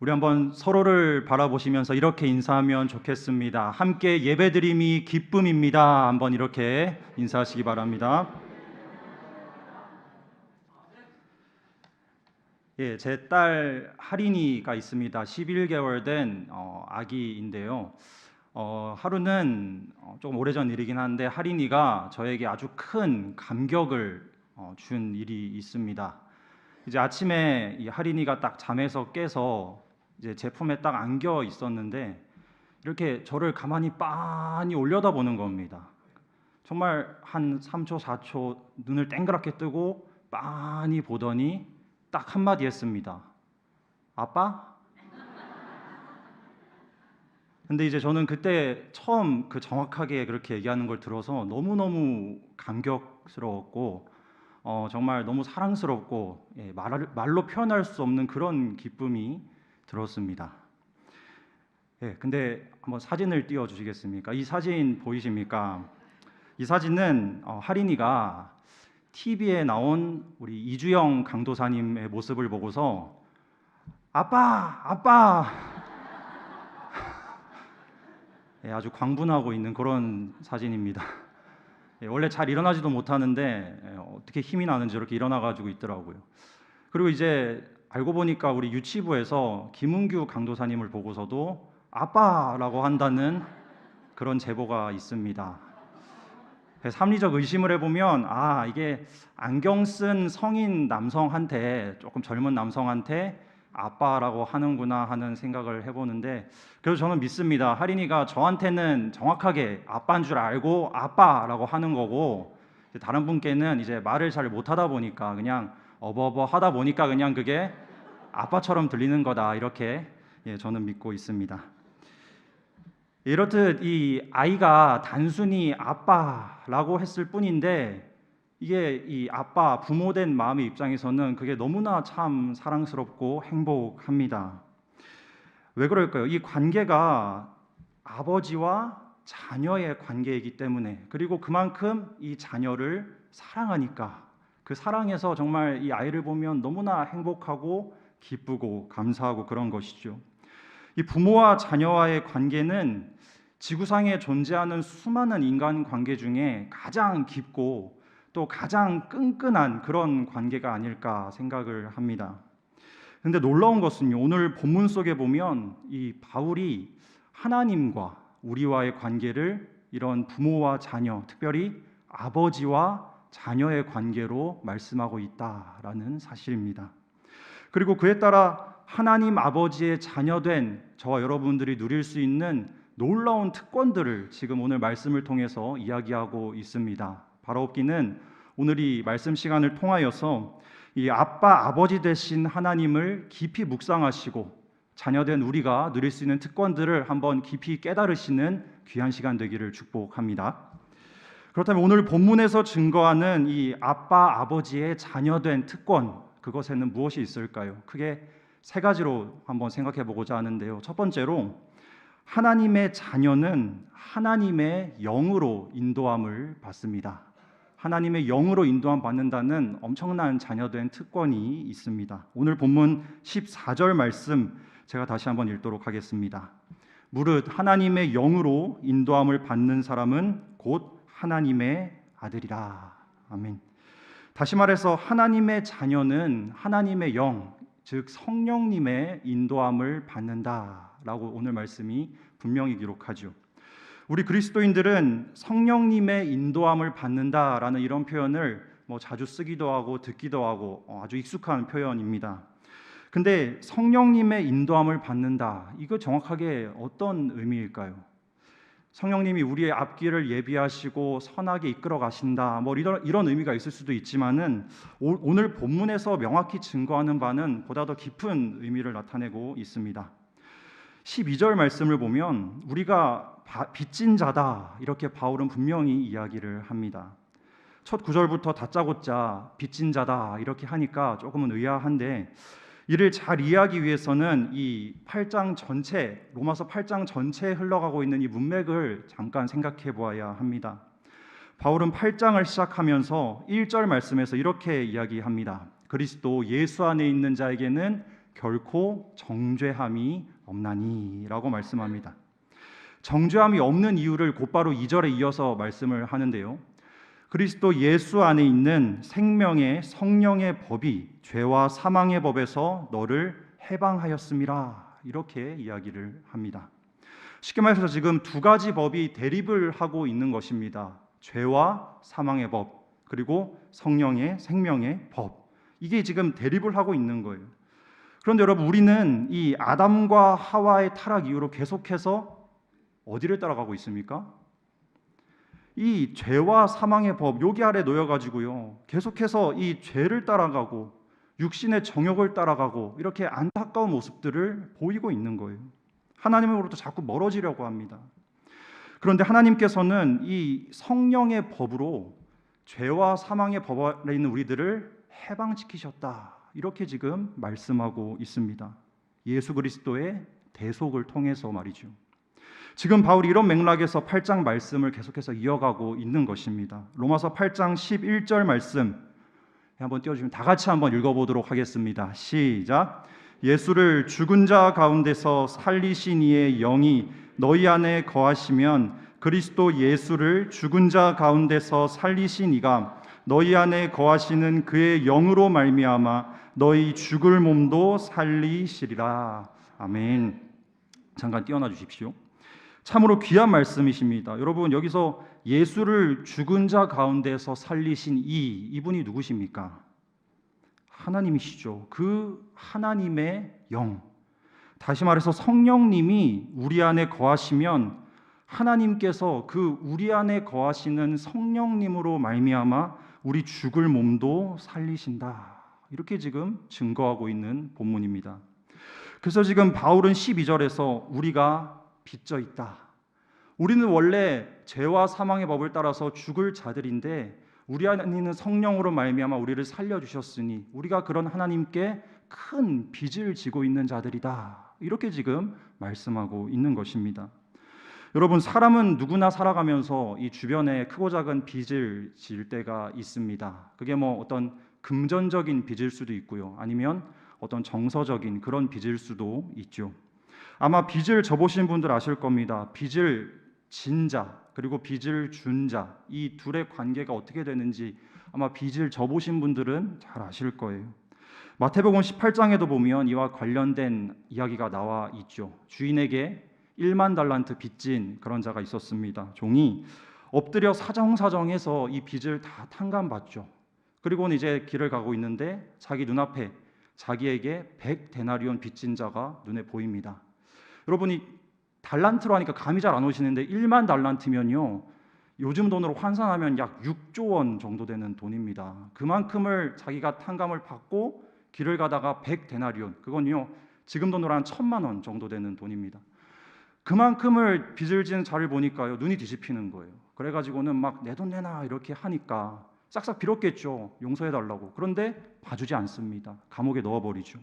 우리 한번 서로를 바라보시면서 이렇게 인사하면 좋겠습니다. 함께 예배드림이 기쁨입니다. 한번 이렇게 인사하시기 바랍니다. 예, 제 딸 하린이가 있습니다. 11개월 된 어, 아기인데요. 어, 하루는 어, 조금 오래전 일이긴 한데 하린이가 저에게 아주 큰 감격을 어, 준 일이 있습니다. 이제 아침에 이 하린이가 딱 잠에서 깨서 이제 제품에 딱 안겨 있었는데 이렇게 저를 가만히 빤히 올려다보는 겁니다. 정말 한 3초, 4초 눈을 땡그랗게 뜨고 빤히 보더니 딱 한마디 했습니다. 아빠? 근데 이제 저는 그때 처음 그 정확하게 그렇게 얘기하는 걸 들어서 너무너무 감격스러웠고 어, 정말 너무 사랑스럽고 예, 말, 말로 표현할 수 없는 그런 기쁨이 들었습니다. 예, 근데 한번 사진을 띄워 주시겠습니까? 이 사진 보이십니까? 이 사진은 어, 하린이가 TV에 나온 우리 이주영 강도사님의 모습을 보고서 아빠, 아빠 예, 아주 광분하고 있는 그런 사진입니다. 예, 원래 잘 일어나지도 못하는데 예, 어떻게 힘이 나는지 이렇게 일어나 가지고 있더라고요. 그리고 이제 알고 보니까 우리 유치부에서 김은규 강도사님을 보고서도 아빠라고 한다는 그런 제보가 있습니다. 합리적 의심을 해보면 아 이게 안경 쓴 성인 남성한테 조금 젊은 남성한테 아빠라고 하는구나 하는 생각을 해보는데 그래서 저는 믿습니다. 하린이가 저한테는 정확하게 아빠인 줄 알고 아빠라고 하는 거고 다른 분께는 이제 말을 잘 못하다 보니까 그냥 어버버 하다 보니까 그냥 그게 아빠처럼 들리는 거다 이렇게 예, 저는 믿고 있습니다. 이렇듯 이 아이가 단순히 아빠라고 했을 뿐인데 이게 이 아빠 부모된 마음의 입장에서는 그게 너무나 참 사랑스럽고 행복합니다. 왜 그럴까요? 이 관계가 아버지와 자녀의 관계이기 때문에 그리고 그만큼 이 자녀를 사랑하니까 그 사랑에서 정말 이 아이를 보면 너무나 행복하고 기쁘고 감사하고 그런 것이죠. 이 부모와 자녀와의 관계는 지구상에 존재하는 수많은 인간 관계 중에 가장 깊고 또 가장 끈끈한 그런 관계가 아닐까 생각을 합니다. 근데 놀라운 것은요. 오늘 본문 속에 보면 이 바울이 하나님과 우리와의 관계를 이런 부모와 자녀, 특별히 아버지와 자녀의 관계로 말씀하고 있다라는 사실입니다. 그리고 그에 따라 하나님 아버지의 자녀된 저와 여러분들이 누릴 수 있는 놀라운 특권들을 지금 오늘 말씀을 통해서 이야기하고 있습니다. 바라옵기는 오늘 이 말씀 시간을 통하여서 이 아빠 아버지 되신 하나님을 깊이 묵상하시고 자녀된 우리가 누릴 수 있는 특권들을 한번 깊이 깨달으시는 귀한 시간 되기를 축복합니다. 그렇다면 오늘 본문에서 증거하는 이 아빠 아버지의 자녀된 특권 그것에는 무엇이 있을까요? 크게 세 가지로 한번 생각해 보고자 하는데요. 첫 번째로 하나님의 자녀는 하나님의 영으로 인도함을 받습니다. 하나님의 영으로 인도함 받는다는 엄청난 자녀된 특권이 있습니다. 오늘 본문 14절 말씀 제가 다시 한번 읽도록 하겠습니다. 무릇 하나님의 영으로 인도함을 받는 사람은 곧 하나님의 아들이라. 아멘. 다시 말해서 하나님의 자녀는 하나님의 영, 즉 성령님의 인도함을 받는다라고 오늘 말씀이 분명히 기록하죠. 우리 그리스도인들은 성령님의 인도함을 받는다라는 이런 표현을 뭐 자주 쓰기도 하고 듣기도 하고 어, 아주 익숙한 표현입니다. 근데 성령님의 인도함을 받는다. 이거 정확하게 어떤 의미일까요? 성령님이 우리의 앞길을 예비하시고 선하게 이끌어 가신다. 뭐 이런 이런 의미가 있을 수도 있지만은 오, 늘 본문에서 명확히 증거하는 바는 보다 더 깊은 의미를 나타내고 있습니다. 12절 말씀을 보면 우리가 빚진 자다 이렇게 바울은 분명히 이야기를 합니다. 첫 구절부터 다짜고짜 빚진 자다 이렇게 하니까 조금은 의아한데 이를 잘 이해하기 위해서는 이 8장 전체 로마서 8장 전체에 흘러가고 있는 이 문맥을 잠깐 생각해 보아야 합니다. 바울은 8장을 시작하면서 1절 말씀에서 이렇게 이야기합니다. 그리스도 예수 안에 있는 자에게는 결코 정죄함이 없나니라고 말씀합니다. 정죄함이 없는 이유를 곧바로 2절에 이어서 말씀을 하는데요. 그리스도 예수 안에 있는 생명의 성령의 법이 죄와 사망의 법에서 너를 해방하였음이라 이렇게 이야기를 합니다. 쉽게 말해서 지금 두 가지 법이 대립을 하고 있는 것입니다. 죄와 사망의 법 그리고 성령의 생명의 법 이게 지금 대립을 하고 있는 거예요. 그런데 여러분 우리는 이 아담과 하와의 타락 이후로 계속해서 어디를 따라가고 있습니까? 이 죄와 사망의 법 여기 아래 놓여 가지고요. 계속해서 이 죄를 따라가고 육신의 정욕을 따라가고 이렇게 안타까운 모습들을 보이고 있는 거예요. 하나님으로부터 자꾸 멀어지려고 합니다. 그런데 하나님께서는 이 성령의 법으로 죄와 사망의 법 아래 있는 우리들을 해방시키셨다. 이렇게 지금 말씀하고 있습니다. 예수 그리스도의 대속을 통해서 말이죠. 지금 바울이 이런 맥락에서 8장 말씀을 계속해서 이어가고 있는 것입니다. 로마서 8장 11절 말씀 한번 띄워주시면 다 같이 한번 읽어보도록 하겠습니다. 시작. 예수를 죽은 자 가운데서 살리신 이의 영이 너희 안에 거하시면 그리스도 예수를 죽은 자 가운데서 살리신 이가 너희 안에 거하시는 그의 영으로 말미암아 너희 죽을 몸도 살리시리라. 아멘. 잠깐 띄어놔 주십시오. 참으로 귀한 말씀이십니다. 여러분 여기서 예수를 죽은 자 가운데서 살리신 이 이분이 누구십니까? 하나님이시죠. 그 하나님의 영. 다시 말해서 성령님이 우리 안에 거하시면 하나님께서 그 우리 안에 거하시는 성령님으로 말미암아 우리 죽을 몸도 살리신다. 이렇게 지금 증거하고 있는 본문입니다. 그래서 지금 바울은 12절에서 우리가 빚져 있다. 우리는 원래 죄와 사망의 법을 따라서 죽을 자들인데 우리 있는 성령으로 말미암아 우리를 살려 주셨으니 우리가 그런 하나님께 큰 빚을 지고 있는 자들이다. 이렇게 지금 말씀하고 있는 것입니다. 여러분 사람은 누구나 살아가면서 이 주변에 크고 작은 빚을 질 때가 있습니다. 그게 뭐 어떤 금전적인 빚일 수도 있고요. 아니면 어떤 정서적인 그런 빚일 수도 있죠. 아마 빚을 져보신 분들 아실 겁니다. 빚을 진 자, 그리고 빚을 준 자, 이 둘의 관계가 어떻게 되는지 아마 빚을 져보신 분들은 잘 아실 거예요. 마태복음 18장에도 보면 이와 관련된 이야기가 나와 있죠. 주인에게 1만 달란트 빚진 그런 자가 있었습니다. 종이 엎드려 사정사정해서 이 빚을 다 탕감받죠. 그리고는 이제 길을 가고 있는데 자기 눈앞에 자기에게 100 데나리온 빚진 자가 눈에 보입니다. 여러분이 달란트로 하니까 감이 잘 안 오시는데 1만 달란트면요. 요즘 돈으로 환산하면 약 6조 원 정도 되는 돈입니다. 그만큼을 자기가 탕감을 받고 길을 가다가 100 데나리온 그건요. 지금 돈으로 한 천만 원 정도 되는 돈입니다. 그만큼을 빚을 지는 자를 보니까요. 눈이 뒤집히는 거예요. 그래 가지고는 막 내 돈 내놔 이렇게 하니까 싹싹 빌었겠죠. 용서해 달라고. 그런데 봐주지 않습니다. 감옥에 넣어 버리죠.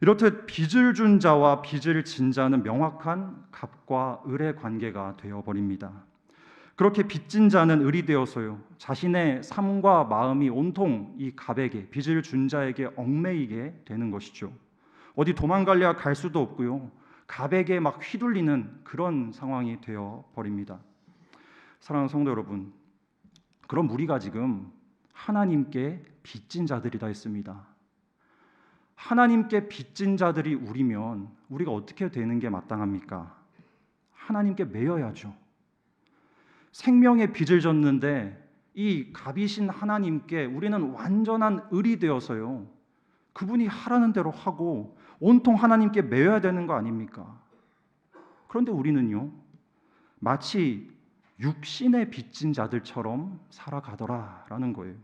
이렇듯 빚을 준 자와 빚을 진 자는 명확한 갑과 을의 관계가 되어 버립니다. 그렇게 빚진 자는 을이 되어서요 자신의 삶과 마음이 온통 이 갑에게 빚을 준 자에게 얽매이게 되는 것이죠. 어디 도망갈래야 갈 수도 없고요 갑에게 막 휘둘리는 그런 상황이 되어 버립니다. 사랑하는 성도 여러분, 그럼 우리가 지금 하나님께 빚진 자들이다 했습니다. 하나님께 빚진 자들이 우리면 우리가 어떻게 되는 게 마땅합니까? 하나님께 매여야죠. 생명의 빚을 졌는데 이 갑이신 하나님께 우리는 완전한 을이 되어서요. 그분이 하라는 대로 하고 온통 하나님께 매여야 되는 거 아닙니까? 그런데 우리는요. 마치 육신의 빚진 자들처럼 살아가더라라는 거예요.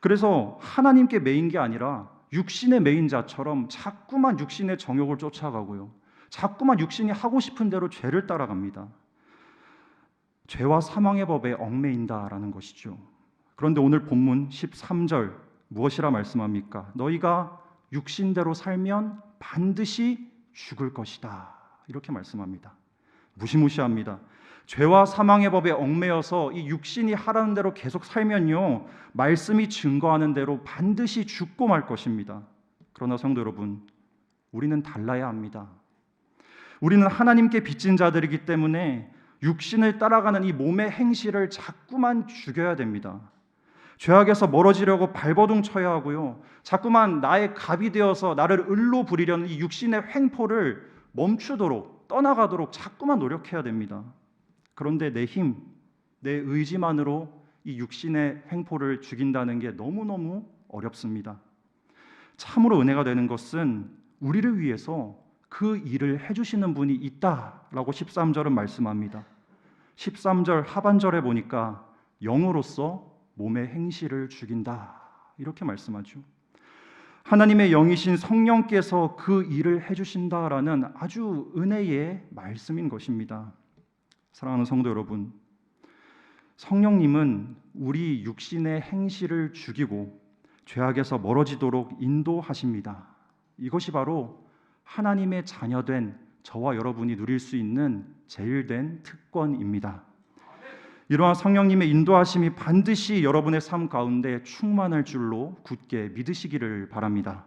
그래서 하나님께 매인 게 아니라 육신의 매인 자처럼 자꾸만 육신의 정욕을 쫓아가고요. 자꾸만 육신이 하고 싶은 대로 죄를 따라갑니다. 죄와 사망의 법에 얽매인다라는 것이죠. 그런데 오늘 본문 13절 무엇이라 말씀합니까? 너희가 육신대로 살면 반드시 죽을 것이다. 이렇게 말씀합니다. 무시무시합니다. 죄와 사망의 법에 얽매여서 이 육신이 하라는 대로 계속 살면요. 말씀이 증거하는 대로 반드시 죽고 말 것입니다. 그러나 성도 여러분, 우리는 달라야 합니다. 우리는 하나님께 빚진 자들이기 때문에 육신을 따라가는 이 몸의 행실을 자꾸만 죽여야 됩니다. 죄악에서 멀어지려고 발버둥 쳐야 하고요. 자꾸만 나의 갑이 되어서 나를 을로 부리려는 이 육신의 횡포를 멈추도록 떠나가도록 자꾸만 노력해야 됩니다. 그런데 내 힘, 내 의지만으로 이 육신의 횡포를 죽인다는 게 너무너무 어렵습니다. 참으로 은혜가 되는 것은 우리를 위해서 그 일을 해주시는 분이 있다라고 13절은 말씀합니다. 13절 하반절에 보니까 영으로서 몸의 행실을 죽인다 이렇게 말씀하죠. 하나님의 영이신 성령께서 그 일을 해주신다라는 아주 은혜의 말씀인 것입니다. 사랑하는 성도 여러분, 성령님은 우리 육신의 행실을 죽이고 죄악에서 멀어지도록 인도하십니다. 이것이 바로 하나님의 자녀된 저와 여러분이 누릴 수 있는 제일 된 특권입니다. 이러한 성령님의 인도하심이 반드시 여러분의 삶 가운데 충만할 줄로 굳게 믿으시기를 바랍니다.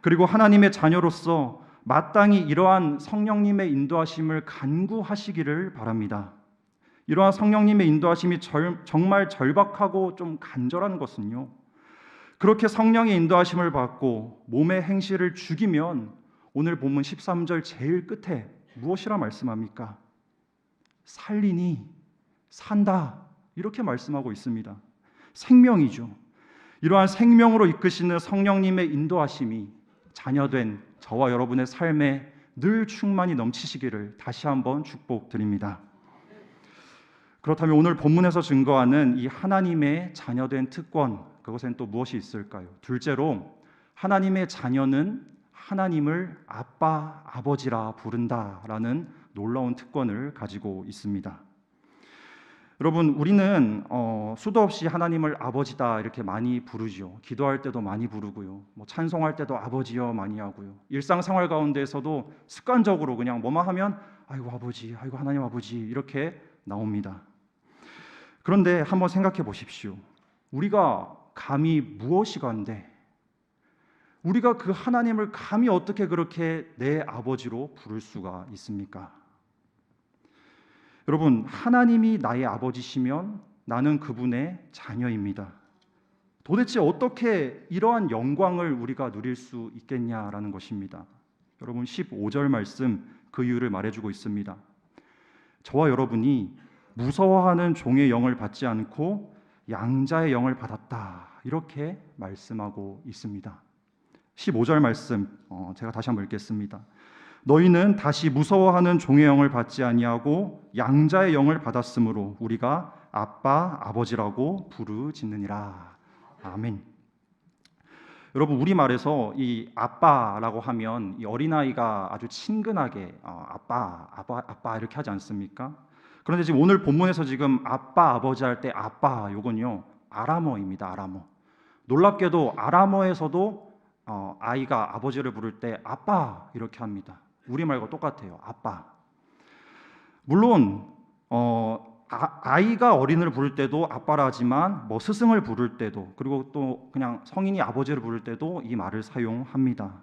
그리고 하나님의 자녀로서 마땅히 이러한 성령님의 인도하심을 간구하시기를 바랍니다. 이러한 성령님의 인도하심이 절, 정말 절박하고 좀 간절한 것은요. 그렇게 성령의 인도하심을 받고 몸의 행실을 죽이면 오늘 본문 13절 제일 끝에 무엇이라 말씀합니까? 살리니 산다. 이렇게 말씀하고 있습니다. 생명이죠. 이러한 생명으로 이끄시는 성령님의 인도하심이 자녀된 저와 여러분의 삶에 늘 충만히 넘치시기를 다시 한번 축복드립니다. 그렇다면 오늘 본문에서 증거하는 이 하나님의 자녀된 특권, 그것엔 또 무엇이 있을까요? 둘째로 하나님의 자녀는 하나님을 아빠, 아버지라 부른다라는 놀라운 특권을 가지고 있습니다. 여러분, 우리는 어, 수도 없이 하나님을 아버지다 이렇게 많이 부르죠. 기도할 때도 많이 부르고요. 뭐 찬송할 때도 아버지여 많이 하고요. 일상생활 가운데서도 습관적으로 그냥 뭐만 하면 아이고 아버지, 아이고 하나님 아버지 이렇게 나옵니다. 그런데 한번 생각해 보십시오. 우리가 감히 무엇이 간데 우리가 그 하나님을 감히 어떻게 그렇게 내 아버지로 부를 수가 있습니까? 여러분, 하나님이 나의 아버지시면 나는 그분의 자녀입니다. 도대체 어떻게 이러한 영광을 우리가 누릴 수 있겠냐라는 것입니다. 여러분 15절 말씀 그 이유를 말해주고 있습니다. 저와 여러분이 무서워하는 종의 영을 받지 않고 양자의 영을 받았다 이렇게 말씀하고 있습니다. 15절 말씀 어, 제가 다시 한번 읽겠습니다. 너희는 다시 무서워하는 종의 영을 받지 아니하고 양자의 영을 받았으므로 우리가 아빠 아버지라고 부르짖느니라. 아멘. 여러분 우리 말에서 이 아빠라고 하면 이 어린아이가 아주 친근하게 어, 아빠 아빠 아빠 이렇게 하지 않습니까? 그런데 지금 오늘 본문에서 지금 아빠 아버지 할 때 아빠 요건요 아람어입니다 아람어 놀랍게도 아람어에서도 어, 아이가 아버지를 부를 때 아빠 이렇게 합니다 우리말과 똑같아요. 아빠. 물론 어, 아, 이가 어린을 부를 때도 아빠라 하지만 뭐 스승을 부를 때도 그리고 또 그냥 성인이 아버지를 부를 때도 이 말을 사용합니다.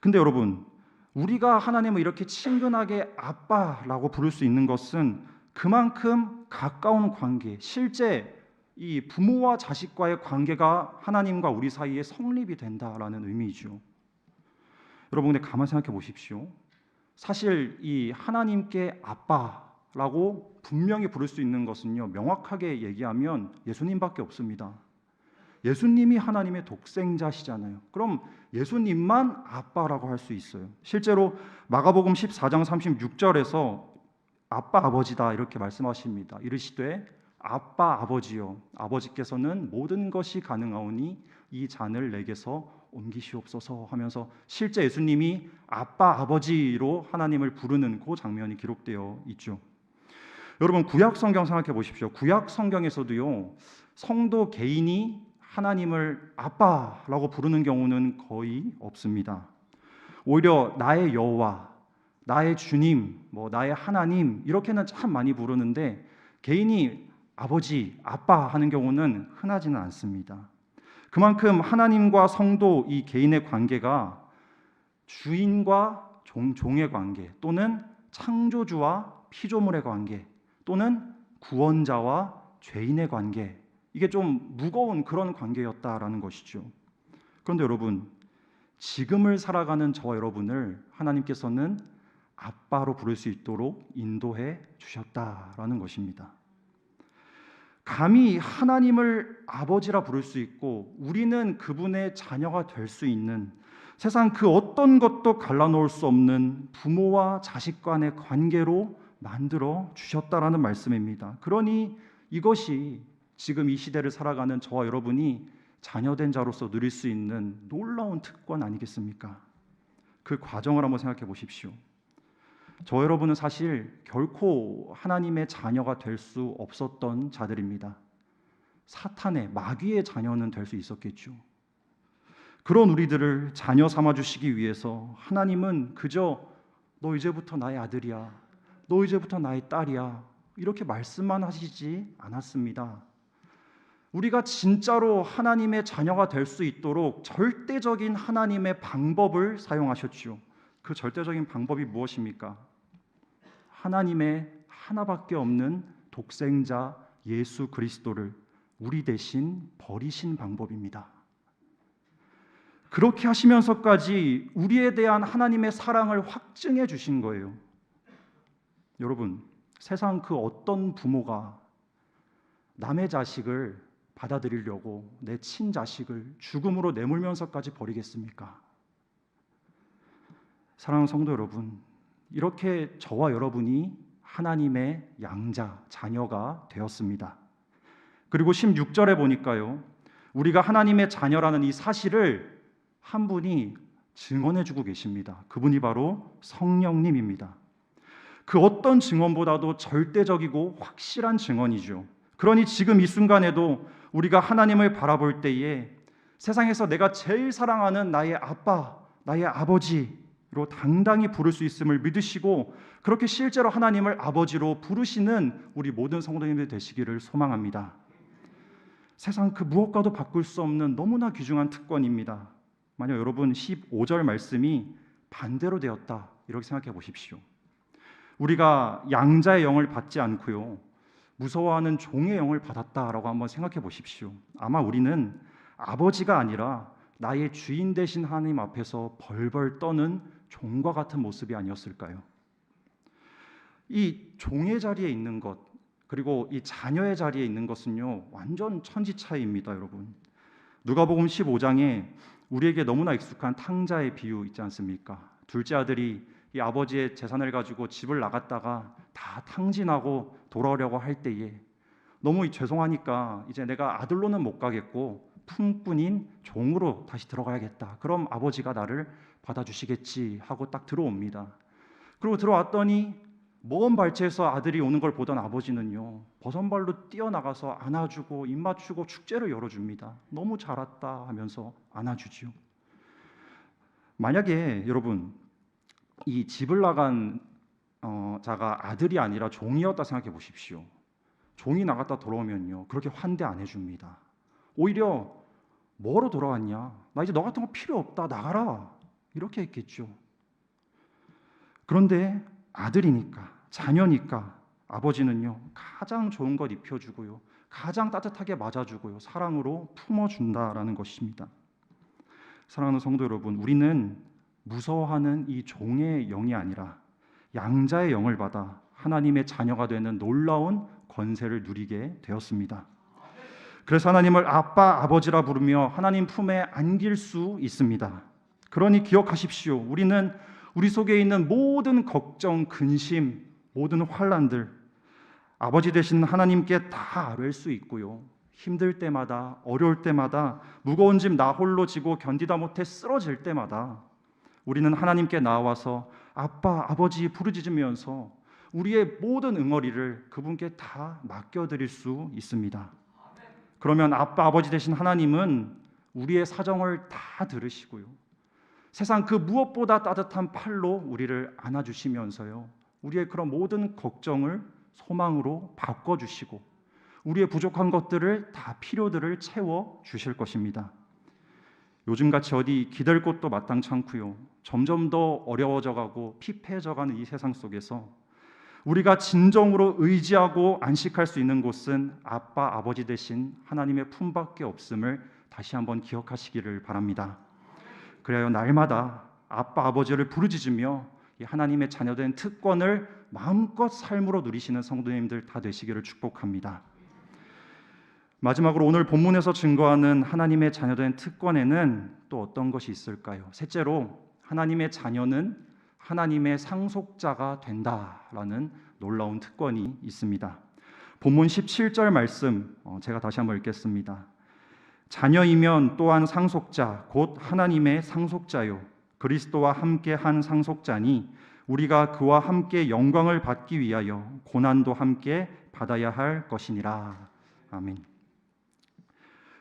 근데 여러분 우리가 하나님을 이렇게 친근하게 아빠라고 부를 수 있는 것은 그만큼 가까운 관계, 실제 이 부모와 자식과의 관계가 하나님과 우리 사이에 성립이 된다라는 의미죠. 여러분 근데 가만 생각해 보십시오. 사실 이 하나님께 아빠라고 분명히 부를 수 있는 것은요. 명확하게 얘기하면 예수님밖에 없습니다. 예수님이 하나님의 독생자시잖아요. 그럼 예수님만 아빠라고 할 수 있어요. 실제로 마가복음 14장 36절에서 아빠 아버지다 이렇게 말씀하십니다. 이르시되 아빠 아버지요 아버지께서는 모든 것이 가능하오니 이 잔을 내게서 옮기시옵소서 하면서 실제 예수님이 아빠 아버지로 하나님을 부르는 그 장면이 기록되어 있죠. 여러분 구약 성경 생각해 보십시오. 구약 성경에서도요. 성도 개인이 하나님을 아빠라고 부르는 경우는 거의 없습니다. 오히려 나의 여호와, 나의 주님, 뭐 나의 하나님 이렇게는 참 많이 부르는데 개인이 아버지, 아빠 하는 경우는 흔하지는 않습니다. 그만큼 하나님과 성도 이 개인의 관계가 주인과 종, 종의 관계 또는 창조주와 피조물의 관계 또는 구원자와 죄인의 관계 이게 좀 무거운 그런 관계였다라는 것이죠. 그런데 여러분 지금을 살아가는 저와 여러분을 하나님께서는 아빠로 부를 수 있도록 인도해 주셨다라는 것입니다. 감히 하나님을 아버지라 부를 수 있고 우리는 그분의 자녀가 될 수 있는 세상 그 어떤 것도 갈라놓을 수 없는 부모와 자식 간의 관계로 만들어 주셨다라는 말씀입니다. 그러니 이것이 지금 이 시대를 살아가는 저와 여러분이 자녀된 자로서 누릴 수 있는 놀라운 특권 아니겠습니까? 그 과정을 한번 생각해 보십시오. 저 여러분은 사실 결코 하나님의 자녀가 될 수 없었던 자들입니다. 사탄의 마귀의 자녀는 될 수 있었겠죠. 그런 우리들을 자녀 삼아 주시기 위해서 하나님은 그저 너 이제부터 나의 아들이야. 너 이제부터 나의 딸이야. 이렇게 말씀만 하시지 않았습니다. 우리가 진짜로 하나님의 자녀가 될 수 있도록 절대적인 하나님의 방법을 사용하셨지요. 그 절대적인 방법이 무엇입니까? 하나님의 하나밖에 없는 독생자 예수 그리스도를 우리 대신 버리신 방법입니다. 그렇게 하시면서까지 우리에 대한 하나님의 사랑을 확증해 주신 거예요. 여러분, 세상 그 어떤 부모가 남의 자식을 받아들이려고 내 친자식을 죽음으로 내몰면서까지 버리겠습니까? 사랑하는 성도 여러분, 이렇게 저와 여러분이 하나님의 양자, 자녀가 되었습니다. 그리고 16절에 보니까요. 우리가 하나님의 자녀라는 이 사실을 한 분이 증언해 주고 계십니다. 그분이 바로 성령님입니다. 그 어떤 증언보다도 절대적이고 확실한 증언이죠. 그러니 지금 이 순간에도 우리가 하나님을 바라볼 때에 세상에서 내가 제일 사랑하는 나의 아빠, 나의 아버지 로 당당히 부를 수 있음을 믿으시고 그렇게 실제로 하나님을 아버지로 부르시는 우리 모든 성도님들 되시기를 소망합니다. 세상 그 무엇과도 바꿀 수 없는 너무나 귀중한 특권입니다. 만약 여러분 15절 말씀이 반대로 되었다 이렇게 생각해 보십시오. 우리가 양자의 영을 받지 않고요. 무서워하는 종의 영을 받았다라고 한번 생각해 보십시오. 아마 우리는 아버지가 아니라 나의 주인 되신 하나님 앞에서 벌벌 떠는 종과 같은 모습이 아니었을까요? 이 종의 자리에 있는 것 그리고 이 자녀의 자리에 있는 것은요 완전 천지 차이입니다, 여러분. 누가복음 15장에 우리에게 너무나 익숙한 탕자의 비유 있지 않습니까? 둘째 아들이 이 아버지의 재산을 가지고 집을 나갔다가 다 탕진하고 돌아오려고 할 때에 너무 죄송하니까 이제 내가 아들로는 못 가겠고 품꾼인 종으로 다시 들어가야겠다. 그럼 아버지가 나를 받아주시겠지 하고 딱 들어옵니다. 그리고 들어왔더니 먼 발치에서 아들이 오는 걸 보던 아버지는요 버선발로 뛰어나가서 안아주고 입 맞추고 축제를 열어줍니다. 너무 잘 왔다 하면서 안아주지요. 만약에 여러분 이 집을 나간 어, 자가 아들이 아니라 종이었다 생각해 보십시오. 종이 나갔다 돌아오면요 그렇게 환대 안 해줍니다. 오히려 뭐로 돌아왔냐? 나 이제 너 같은 거 필요 없다 나가라 이렇게 했겠죠. 그런데 아들이니까 자녀니까 아버지는요 가장 좋은 것 입혀주고요 가장 따뜻하게 맞아주고요 사랑으로 품어준다라는 것입니다. 사랑하는 성도 여러분, 우리는 무서워하는 이 종의 영이 아니라 양자의 영을 받아 하나님의 자녀가 되는 놀라운 권세를 누리게 되었습니다. 그래서 하나님을 아빠, 아버지라 부르며 하나님 품에 안길 수 있습니다. 그러니 기억하십시오. 우리는 우리 속에 있는 모든 걱정, 근심, 모든 환란들 아버지 되신 하나님께 다 아뢰 수 있고요. 힘들 때마다 어려울 때마다 무거운 짐 나 홀로 지고 견디다 못해 쓰러질 때마다 우리는 하나님께 나와서 아빠, 아버지 부르짖으면서 우리의 모든 응어리를 그분께 다 맡겨드릴 수 있습니다. 그러면 아빠, 아버지 되신 하나님은 우리의 사정을 다 들으시고요. 세상 그 무엇보다 따뜻한 팔로 우리를 안아주시면서요. 우리의 그런 모든 걱정을 소망으로 바꿔주시고 우리의 부족한 것들을 다 필요들을 채워 주실 것입니다. 요즘같이 어디 기댈 곳도 마땅치 않고요. 점점 더 어려워져 가고 피폐해져 가는 이 세상 속에서 우리가 진정으로 의지하고 안식할 수 있는 곳은 아빠 아버지 대신 하나님의 품밖에 없음을 다시 한번 기억하시기를 바랍니다. 그래요 날마다 아빠 아버지를 부르짖으며 이 하나님의 자녀된 특권을 마음껏 삶으로 누리시는 성도님들 다 되시기를 축복합니다. 마지막으로 오늘 본문에서 증거하는 하나님의 자녀된 특권에는 또 어떤 것이 있을까요? 셋째로 하나님의 자녀는 하나님의 상속자가 된다라는 놀라운 특권이 있습니다. 본문 17절 말씀 어, 제가 다시 한번 읽겠습니다. 자녀이면 또한 상속자 곧 하나님의 상속자요 그리스도와 함께 한 상속자니 우리가 그와 함께 영광을 받기 위하여 고난도 함께 받아야 할 것이니라. 아멘.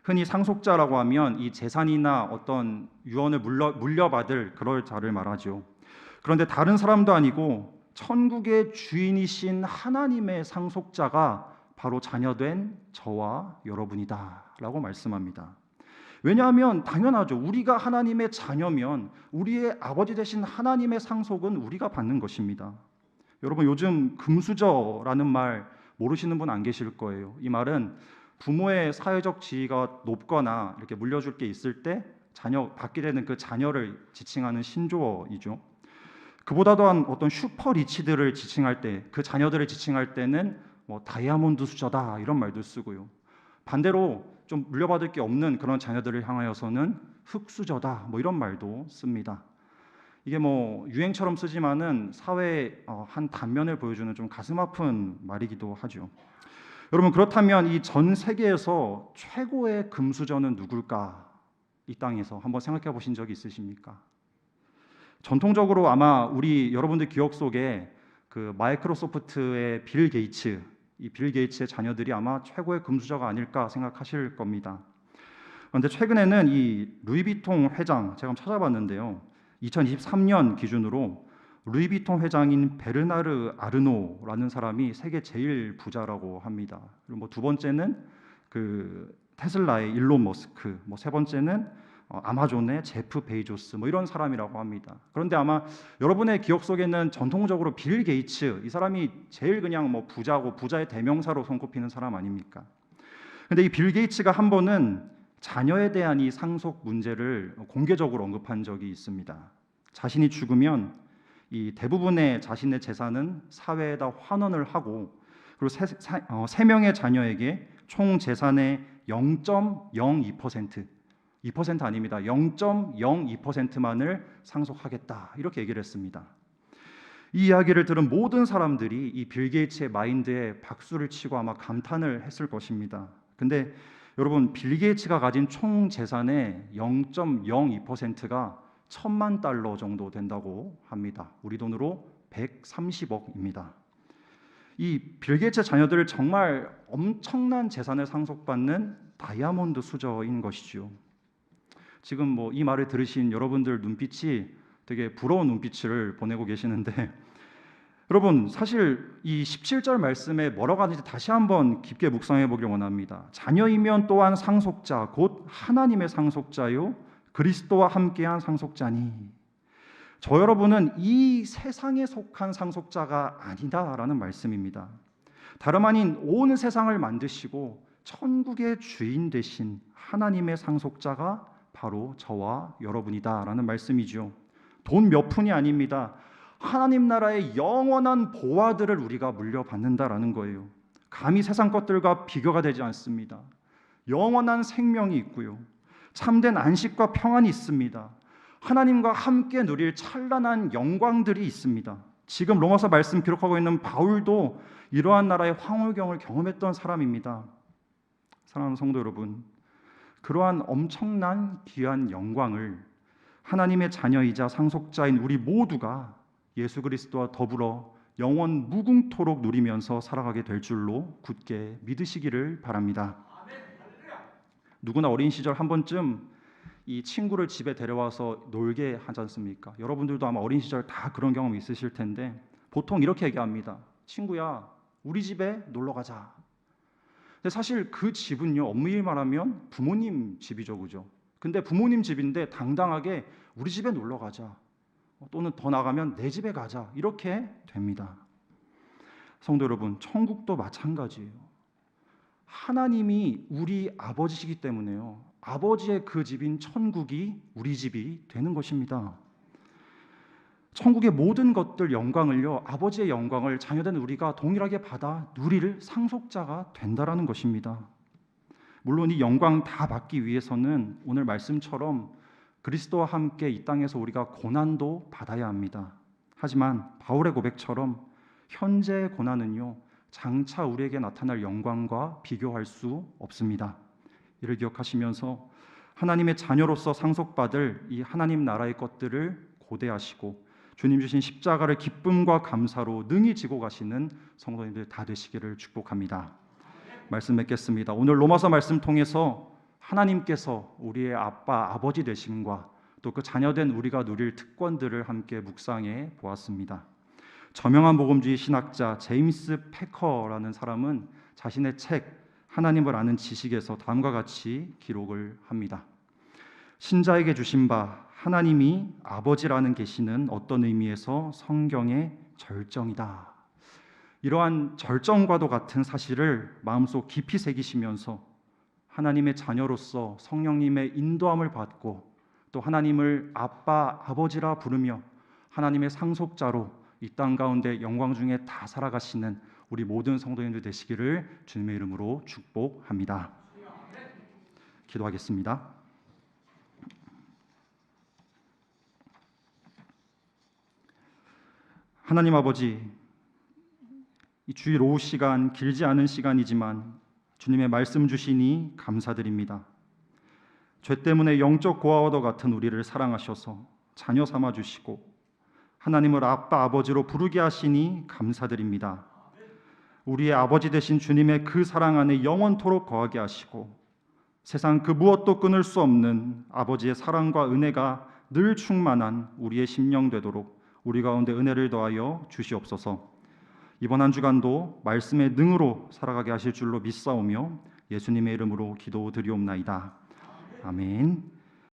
흔히 상속자라고 하면 이 재산이나 어떤 유언을 물려, 물려받을 그럴 자를 말하죠. 그런데 다른 사람도 아니고 천국의 주인이신 하나님의 상속자가 바로 자녀된 저와 여러분이다라고 말씀합니다. 왜냐하면 당연하죠. 우리가 하나님의 자녀면 우리의 아버지 되신 하나님의 상속은 우리가 받는 것입니다. 여러분 요즘 금수저라는 말 모르시는 분 안 계실 거예요. 이 말은 부모의 사회적 지위가 높거나 이렇게 물려줄 게 있을 때 자녀 받게 되는 그 자녀를 지칭하는 신조어이죠. 그보다 더한 어떤 슈퍼 리치들을 지칭할 때 그 자녀들을 지칭할 때는 뭐 다이아몬드 수저다 이런 말도 쓰고요. 반대로 좀 물려받을 게 없는 그런 자녀들을 향하여서는 흑수저다 뭐 이런 말도 씁니다. 이게 뭐 유행처럼 쓰지만은 사회의 어, 한 단면을 보여주는 좀 가슴 아픈 말이기도 하죠. 여러분 그렇다면 이 전 세계에서 최고의 금수저는 누굴까? 이 땅에서 한번 생각해 보신 적이 있으십니까? 전통적으로 아마 우리 여러분들 기억 속에 그 마이크로소프트의 빌 게이츠 이 빌 게이츠의 자녀들이 아마 최고의 금수저가 아닐까 생각하실 겁니다. 그런데 최근에는 이 루이비통 회장 제가 찾아봤는데요. 2023년 기준으로 루이비통 회장인 베르나르 아르노라는 사람이 세계 제일 부자라고 합니다. 그리고 뭐 두 번째는 그 테슬라의 일론 머스크, 뭐 세 번째는 어, 아마존의 제프 베이조스 뭐 이런 사람이라고 합니다. 그런데 아마 여러분의 기억 속에는 전통적으로 빌 게이츠 이 사람이 제일 그냥 뭐 부자고 부자의 대명사로 손꼽히는 사람 아닙니까? 근데 이 빌 게이츠가 한 번은 자녀에 대한 이 상속 문제를 공개적으로 언급한 적이 있습니다. 자신이 죽으면 이 대부분의 자신의 재산은 사회에다 환원을 하고 그리고 세, 어, 세 명의 자녀에게 총 재산의 0.02% 2% 아닙니다. 0.02%만을 상속하겠다. 이렇게 얘기를 했습니다. 이 이야기를 들은 모든 사람들이 이 빌 게이츠의 마인드에 박수를 치고 아마 감탄을 했을 것입니다. 근데 여러분 빌 게이츠가 가진 총 재산의 0.02%가 천만 달러 정도 된다고 합니다. 우리 돈으로 130억입니다. 이 빌 게이츠 자녀들 정말 엄청난 재산을 상속받는 다이아몬드 수저인 것이죠. 지금 뭐 이 말을 들으신 여러분들 눈빛이 되게 부러운 눈빛을 보내고 계시는데 여러분 사실 이 17절 말씀에 뭐라고 하는지 다시 한번 깊게 묵상해 보길 원합니다. 자녀이면 또한 상속자 곧 하나님의 상속자요 그리스도와 함께한 상속자니 저 여러분은 이 세상에 속한 상속자가 아니다라는 말씀입니다. 다름 아닌 온 세상을 만드시고 천국의 주인 되신 하나님의 상속자가 바로 저와 여러분이다라는 말씀이죠. 돈 몇 푼이 아닙니다. 하나님 나라의 영원한 보화들을 우리가 물려받는다라는 거예요. 감히 세상 것들과 비교가 되지 않습니다. 영원한 생명이 있고요. 참된 안식과 평안이 있습니다. 하나님과 함께 누릴 찬란한 영광들이 있습니다. 지금 로마서 말씀 기록하고 있는 바울도 이러한 나라의 황홀경을 경험했던 사람입니다. 사랑하는 성도 여러분, 그러한 엄청난 귀한 영광을 하나님의 자녀이자 상속자인 우리 모두가 예수 그리스도와 더불어 영원 무궁토록 누리면서 살아가게 될 줄로 굳게 믿으시기를 바랍니다. 누구나 어린 시절 한 번쯤 이 친구를 집에 데려와서 놀게 하지 않습니까? 여러분들도 아마 어린 시절 다 그런 경험 있으실 텐데 보통 이렇게 얘기합니다. 친구야, 우리 집에 놀러 가자. 근데 사실 그 집은요, 엄밀히 말하면 부모님 집이죠, 그죠? 근데 부모님 집인데 당당하게 우리 집에 놀러 가자. 또는 더 나가면 내 집에 가자. 이렇게 됩니다. 성도 여러분, 천국도 마찬가지예요. 하나님이 우리 아버지시기 때문에요. 아버지의 그 집인 천국이 우리 집이 되는 것입니다. 천국의 모든 것들 영광을요. 아버지의 영광을 자녀된 우리가 동일하게 받아 누릴 상속자가 된다라는 것입니다. 물론 이 영광 다 받기 위해서는 오늘 말씀처럼 그리스도와 함께 이 땅에서 우리가 고난도 받아야 합니다. 하지만 바울의 고백처럼 현재의 고난은요. 장차 우리에게 나타날 영광과 비교할 수 없습니다. 이를 기억하시면서 하나님의 자녀로서 상속받을 이 하나님 나라의 것들을 고대하시고 주님 주신 십자가를 기쁨과 감사로 능히 지고 가시는 성도님들 다 되시기를 축복합니다. 말씀 맺겠습니다. 오늘 로마서 말씀 통해서 하나님께서 우리의 아빠, 아버지 되심과 또 그 자녀된 우리가 누릴 특권들을 함께 묵상해 보았습니다. 저명한 복음주의 신학자 제임스 패커라는 사람은 자신의 책 하나님을 아는 지식에서 다음과 같이 기록을 합니다. 신자에게 주신 바 하나님이 아버지라는 계시는 어떤 의미에서 성경의 절정이다. 이러한 절정과도 같은 사실을 마음속 깊이 새기시면서 하나님의 자녀로서 성령님의 인도함을 받고 또 하나님을 아빠, 아버지라 부르며 하나님의 상속자로 이 땅 가운데 영광 중에 다 살아가시는 우리 모든 성도님들 되시기를 주님의 이름으로 축복합니다. 기도하겠습니다. 하나님 아버지, 이 주일 오후 시간 길지 않은 시간이지만 주님의 말씀 주시니 감사드립니다. 죄 때문에 영적 고아와도 같은 우리를 사랑하셔서 자녀 삼아 주시고 하나님을 아빠 아버지로 부르게 하시니 감사드립니다. 우리의 아버지 되신 주님의 그 사랑 안에 영원토록 거하게 하시고 세상 그 무엇도 끊을 수 없는 아버지의 사랑과 은혜가 늘 충만한 우리의 심령 되도록 우리 가운데 은혜를 더하여 주시옵소서. 이번 한 주간도 말씀의 능으로 살아가게 하실 줄로 믿사오며 예수님의 이름으로 기도드리옵나이다. 아멘.